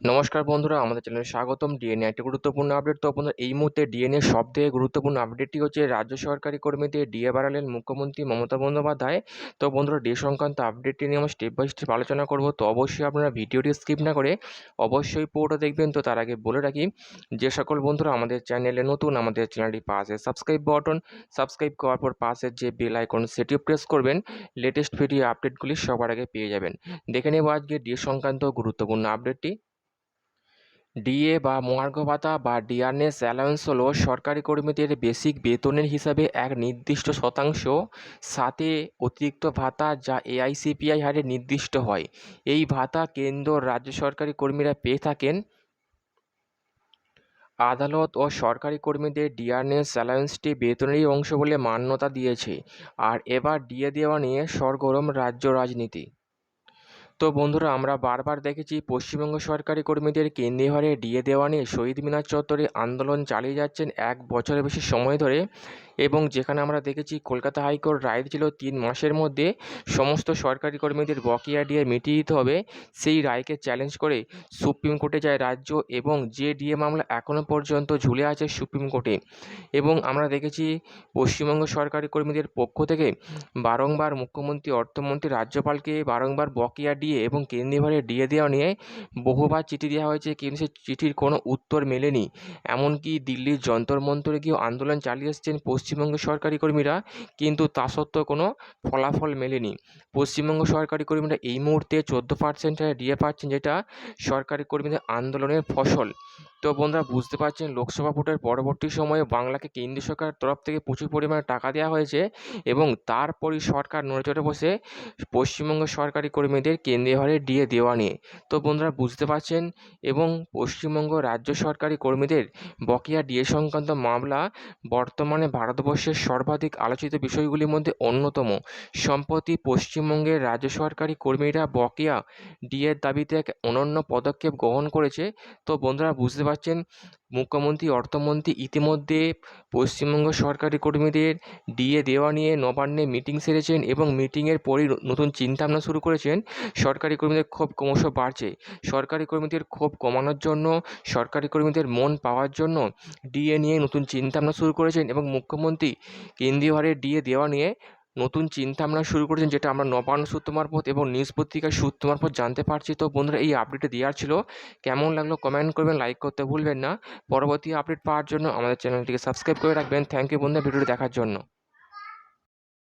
নমস্কার বন্ধুরা, আমাদের চ্যানেলে স্বাগতম। ডিএনএ একটি গুরুত্বপূর্ণ আপডেট তো বন্ধুরা, এই মুহূর্তে ডিএনএ সব থেকে গুরুত্বপূর্ণ আপডেটটি হচ্ছে রাজ্য সরকারি কর্মীদের ডিএ বাড়ালেন মুখ্যমন্ত্রী মমতা বন্দ্যোপাধ্যায়। তো বন্ধুরা ডিএ সংক্রান্ত আপডেটটি নিয়ে আমরা স্টেপ বাই স্টেপ আলোচনা করব। তো অবশ্যই আপনারা ভিডিওটি স্কিপ না করে অবশ্যই পুরোটা দেখবেন। তো তার আগে বলে রাখি, যে সকল বন্ধুরা আমাদের চ্যানেলে নতুন, আমাদের চ্যানেলটি পাশে সাবস্ক্রাইব বাটন সাবস্ক্রাইব করার পর পাশের যে বেল আইকন সেটিও প্রেস করবেন। লেটেস্ট ভিডিও আপডেটগুলি সবার আগে পেয়ে যাবেন। দেখে নেব আজকে ডিএ সংক্রান্ত গুরুত্বপূর্ণ আপডেটটি ডিএ বা মহার্ঘ ভাতা বা ডিআরএস অ্যালাউন্স হলো সরকারি কর্মীদের বেসিক বেতনের হিসাবে এক নির্দিষ্ট শতাংশ, সাথে অতিরিক্ত ভাতা যা এআইসিপিআই হারে নির্দিষ্ট হয়। এই ভাতা কেন্দ্র রাজ্য সরকারি কর্মীরা পেয়ে থাকেন। আদালত ও সরকারি কর্মীদের ডিআরএস অ্যালায়েন্সটি বেতনেরই অংশ বলে মান্যতা দিয়েছে। আর এবার ডিএ দেওয়া নিয়ে সরগরম রাজ্য রাজনীতি। তো বন্ধুরা, আমরা বারবার দেখেছি পশ্চিমবঙ্গ সরকারি কর্মীদের কেন্দ্রীয় হারে ডিএ দেওয়া নিয়ে শহীদ মিনার চত্বরে আন্দোলন চালিয়ে যাচ্ছেন এক বছরের বেশি সময় ধরে এবং যেখানে আমরা দেখেছি কলকাতা হাইকোর্ট রায় ছিল তিন মাসের মধ্যে সমস্ত সরকারি কর্মীদের বকেয়া ডিএ মিটিয়ে দিতে হবে। সেই রায়কে চ্যালেঞ্জ করে সুপ্রিম কোর্টে যায় রাজ্য এবং যে ডিএ মামলা এখনও পর্যন্ত ঝুলে আছে সুপ্রিম কোর্টে এবং আমরা দেখেছি পশ্চিমবঙ্গ সরকারি কর্মীদের পক্ষ থেকে বারংবার মুখ্যমন্ত্রী, অর্থমন্ত্রী, রাজ্যপালকে বারংবার বকেয়া ডিএ এবং কেন্দ্রীয় ভারে ডিএ দেওয়া নিয়ে বহুবার চিঠি দেওয়া হয়েছে, কিন্তু সেই চিঠির কোনো উত্তর মেলেনি। এমনকি দিল্লির যন্তর মন্তরে গিয়েও আন্দোলন চালিয়ে এসছেন পশ্চিমবঙ্গের সরকারি কর্মীরা, কিন্তু তা সত্ত্বেও কোনো ফলাফল মেলেনি। পশ্চিমবঙ্গ সরকারি কর্মীরা এই মুহূর্তে চোদ্দ পার্সেন্ট ডিএ পাচ্ছেন যেটা সরকারি কর্মীদের আন্দোলনের ফসল। তো বন্ধুরা বুঝতে পারছেন, লোকসভা ভোটের পরবর্তী সময়ে বাংলাকে কেন্দ্রীয় সরকারের তরফ থেকে প্রচুর পরিমাণে টাকা দেওয়া হয়েছে এবং তারপরই সরকার নড়েচড়ে বসে পশ্চিমবঙ্গ সরকারি কর্মীদের কেন্দ্রীয় হারে ডিএ দেওয়া নিয়ে। তো বন্ধুরা বুঝতে পারছেন এবং পশ্চিমবঙ্গ রাজ্য সরকারি কর্মীদের বকেয়া ডিএ সংক্রান্ত মামলা বর্তমানে ভারতবর্ষের সর্বাধিক আলোচিত বিষয়গুলির মধ্যে অন্যতম। সম্প্রতি পশ্চিমবঙ্গের রাজ্য সরকারি কর্মীরা বকেয়া ডিএর দাবিতে এক অনন্য পদক্ষেপ গ্রহণ করেছে। তো বন্ধুরা বুঝতে পারছেন মুখ্যমন্ত্রী, অর্থমন্ত্রী ইতিমধ্যে পশ্চিমবঙ্গ সরকারি কর্মীদের ডিএ দেওয়া নিয়ে নবান্নে মিটিং সেরেছেন এবং মিটিংয়ের পরই নতুন চিন্তাভাবনা শুরু করেছেন। সরকারি কর্মীদের ক্ষোভ ক্রমশ বাড়ছে। সরকারি কর্মীদের ক্ষোভ কমানোর জন্য, সরকারি কর্মীদের মন পাওয়ার জন্য ডিএ নিয়ে নতুন চিন্তাভাবনা শুরু করেছেন এবং মুখ্যমন্ত্রী কেন্দ্রীয় হারে ডিএ দেওয়া নিয়ে নতুন চিন্তা ভাবনা শুরু করেছেন যেটা আমরা নবান্ন সূত্র মারফত এবং নিউজ পত্রিকার সূত্র মারফত জানতে পারছি। তো বন্ধুরা, এই আপডেটে দেওয়ার ছিল। কেমন লাগল কমেন্ট করবেন লাইক করতে ভুলবেন না। পরবর্তী আপডেট পাওয়ার জন্য আমাদের চ্যানেলটিকে সাবস্ক্রাইব করে রাখবেন। থ্যাংক ইউ বন্ধুরা, ভিডিওটি দেখার জন্য।